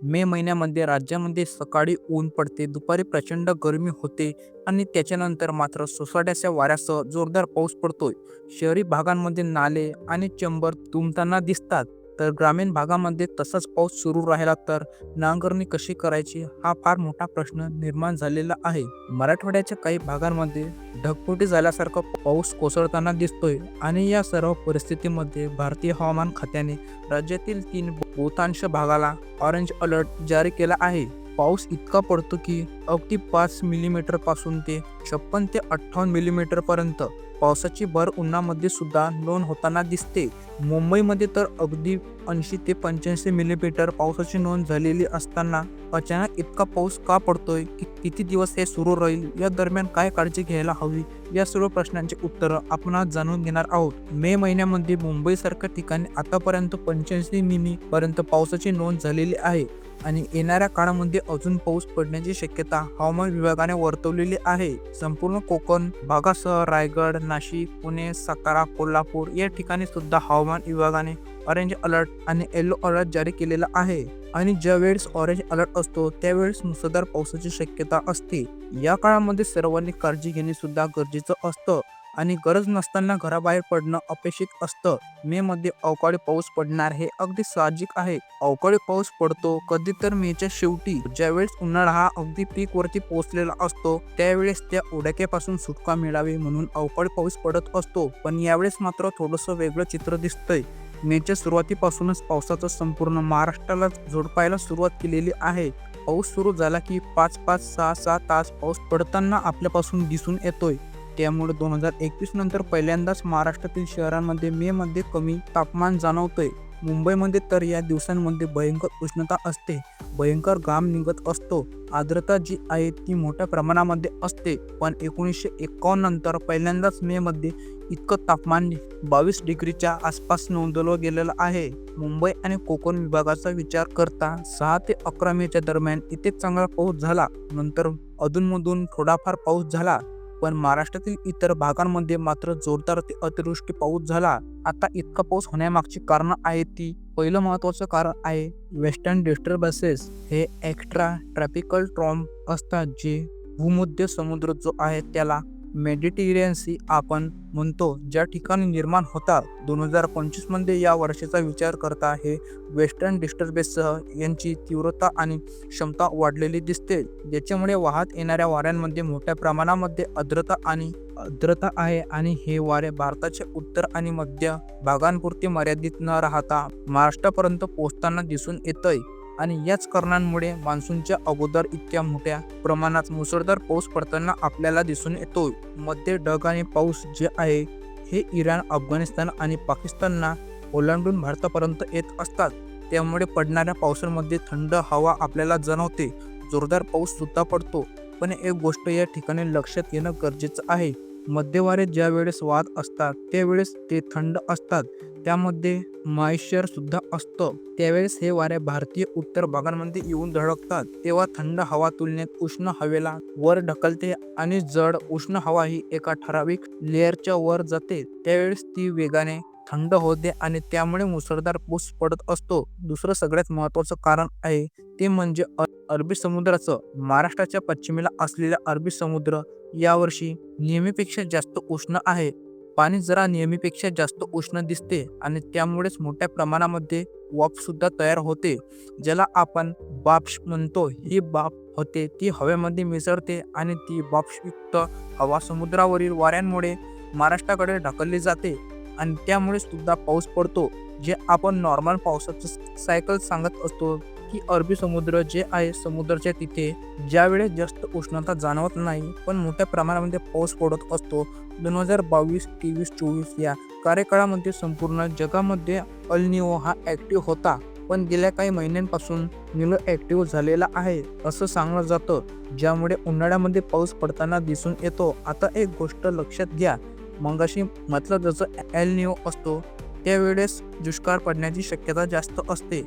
मे महिन्यामध्ये राज्यामध्ये सकाळी ऊन पडते दुपारी प्रचंड गरमी होते आणि त्याच्यानंतर मात्र सोसाट्याच्या वाऱ्यासह जोरदार पाऊस पडतोय. शहरी भागांमध्ये नाले आणि चंबर तुंबताना दिसतात. तर ग्रामीण भागामध्ये तसाच पाऊस सुरू राहिला तर नांगरणी कशी करायची हा फार मोठा प्रश्न निर्माण झालेला आहे. मराठवाड्याच्या काही भागांमध्ये ढगफुटी झाल्यासारखा पाऊस कोसळताना दिसतोय आणि या सर्व परिस्थितीमध्ये भारतीय हवामान खात्याने राज्यातील तीन बहुतांश भागाला ऑरेंज अलर्ट जारी केला आहे. पाऊस इतका पडतो की अगदी पाच मिलीमीटरपासून ते छप्पन ते अठ्ठावन्न मिलीमीटर पर्यंत पावसाची भर उन्हामध्ये सुद्धा नोंद होताना दिसते. मुंबईमध्ये तर अगदी ऐंशी ते पंच्याऐंशी मिलीमीटर पावसाची नोंद झालेली असताना अचानक इतका पाऊस का पडतोय? की किती दिवस हे सुरू राहील? या दरम्यान काय काळजी घ्यायला हवी? या सर्व प्रश्नांची उत्तरं आपण आज जाणून घेणार आहोत. मे महिन्यामध्ये मुंबईसारख्या ठिकाणी आतापर्यंत पंच्याऐंशी मिमी पर्यंत पावसाची नोंद झालेली आहे. आणि येणाऱ्या काळामध्ये अजून पाऊस पडण्याची शक्यता हवामान विभागाने वर्तवलेली आहे. संपूर्ण कोकण भागासह रायगड नाशिक पुणे सातारा कोल्हापूर या ठिकाणी सुद्धा हवामान विभागाने ऑरेंज अलर्ट आणि येलो अलर्ट जारी केलेला आहे. आणि ज्यावेळेस ऑरेंज अलर्ट असतो त्यावेळेस मुसळधार पावसाची शक्यता असते. या काळामध्ये सर्वांनी काळजी घेणे सुद्धा गरजेचं असतं. आणि गरज नसताना घराबाहेर पडणं अपेक्षित असतं. मे मध्ये अवकाळी पाऊस पडणार हे अगदी साहजिक आहे. अवकाळी पाऊस पडतो कधी तर मेच्या शेवटी. ज्यावेळेस उन्हाळा हा अगदी पीक वरती पोहोचलेला असतो त्यावेळेस त्या उडक्यापासून सुटका मिळावी म्हणून अवकाळी पाऊस पडत असतो. पण यावेळेस मात्र थोडंसं वेगळं चित्र दिसतंय. मेच्या सुरुवातीपासूनच पावसाचं संपूर्ण महाराष्ट्राला झोडपायला सुरुवात केलेली आहे. पाऊस सुरू झाला की पाच पाच सहा सहा तास पाऊस पडताना आपल्यापासून दिसून येतोय. त्यामुळे दोन हजार एकवीस नंतर पहिल्यांदाच महाराष्ट्रातील शहरांमध्ये मे मध्ये कमी तापमान जाणवतंय. मुंबईमध्ये तर या दिवसांमध्ये भयंकर उष्णता असते. भयंकर घाम निघत असतो. आर्द्रता जी आहे ती मोठ्या प्रमाणामध्ये असते. पण एकोणीसशे एकावन्न नंतर पहिल्यांदाच मे मध्ये इतकं तापमान बावीस डिग्रीच्या आसपास नोंदवलं गेलेलं आहे. मुंबई आणि कोकण विभागाचा विचार करता सहा ते अकरा मेच्या दरम्यान इथे चांगला पाऊस झाला. नंतर अधूनमधून थोडाफार पाऊस झाला. पण महाराष्ट्रातील इतर भागांमध्ये मात्र जोरदार ते अतिवृष्टी पाऊस झाला. आता इतका पाऊस होण्यामागची कारण आहेत ती. पहिलं महत्वाचं कारण आहे वेस्टर्न डिस्टर्बन्सेस हे एक्स्ट्रा ट्रॉपिकल ट्रॉम असतात जे भूमध्य समुद्र जो आहे त्याला मेडिटेरियन सी आपण म्हणतो ज्या ठिकाणी निर्माण होतात. दोन हजार पंचवीसमध्ये या वर्षाचा विचार करता हे वेस्टर्न डिस्टर्बेससह यांची तीव्रता आणि क्षमता वाढलेली दिसते ज्याच्यामुळे वाहत येणाऱ्या वाऱ्यांमध्ये मोठ्या प्रमाणामध्ये आर्द्रता आणि आर्द्रता आहे आणि हे वारे भारताच्या उत्तर आणि मध्य भागांपुरते मर्यादित न राहता महाराष्ट्रापर्यंत पोहोचताना दिसून येतंय. आणि याच कारणांमुळे मान्सूनच्या अगोदर इतक्या मोठ्या प्रमाणात मुसळधार पाऊस पडताना आपल्याला दिसून येतो मध्ये ढग आणि पाऊस जे आहे हे इराण अफगाणिस्तान आणि पाकिस्तानना ओलांडून भारतापर्यंत येत असतात. त्यामुळे पडणाऱ्या पावसामध्ये थंड हवा आपल्याला जाणवते. जोरदार पाऊस सुद्धा पडतो. पण एक गोष्ट या ठिकाणी लक्षात येणं गरजेचं आहे. मध्यवारे ज्या वेळेस वाद असतात त्यावेळेस ते थंड असतात. त्यामध्ये मॉइश्चर सुद्धा असतं. त्यावेळेस हे वारे भारतीय उत्तर भागांमध्ये येऊन धडकतात. तेव्हा थंड हवा तुलनेत उष्ण हवेला वर ढकलते आणि जड उष्ण हवा ही एका ठराविक लेअरच्या वर जाते. त्यावेळेस ती वेगाने थंड होते आणि त्यामुळे मुसळधार पाऊस पडत असतो. दुसरं सगळ्यात महत्वाचं कारण आहे ते म्हणजे अरबी समुद्राचं महाराष्ट्राच्या पश्चिमेला असलेला अरबी समुद्र यावर्षी नेहमीपेक्षा जास्त उष्ण आहे. पाणी जरा नेहमीपेक्षा जास्त उष्ण दिसते आणि त्यामुळेच मोठ्या प्रमाणामध्ये वाफ सुद्धा तयार होते ज्याला आपण बाष्प म्हणतो. ही बाप होते ती हवेमध्ये मिसळते आणि ती बाष्पयुक्त हवा समुद्रावरील वाऱ्यांमुळे महाराष्ट्राकडे ढकलली जाते आणि त्यामुळे सुद्धा पाऊस पडतो जे आपण नॉर्मल पावसाचं सायकल सांगत असतो. की अरबी समुद्र जे आहे समुद्राच्या तिथे ज्यावेळेस जास्त उष्णता जाणवत नाही पण मोठ्या प्रमाणामध्ये पाऊस पडत असतो. दोन हजार बावीस तेवीस चोवीस या कार्यकाळामध्ये संपूर्ण जगामध्ये अल्निओ हा ॲक्टिव्ह होता. पण गेल्या काही महिन्यांपासून निलो ॲक्टिव्ह झालेला आहे असं सांगलं जातं. ज्यामुळे उन्हाळ्यामध्ये पाऊस पडताना दिसून येतो. आता एक गोष्ट लक्षात घ्या. मगाशी म्हटलं जसं एलनिओ असतो त्यावेळेस दुष्काळ पडण्याची शक्यता जास्त असते.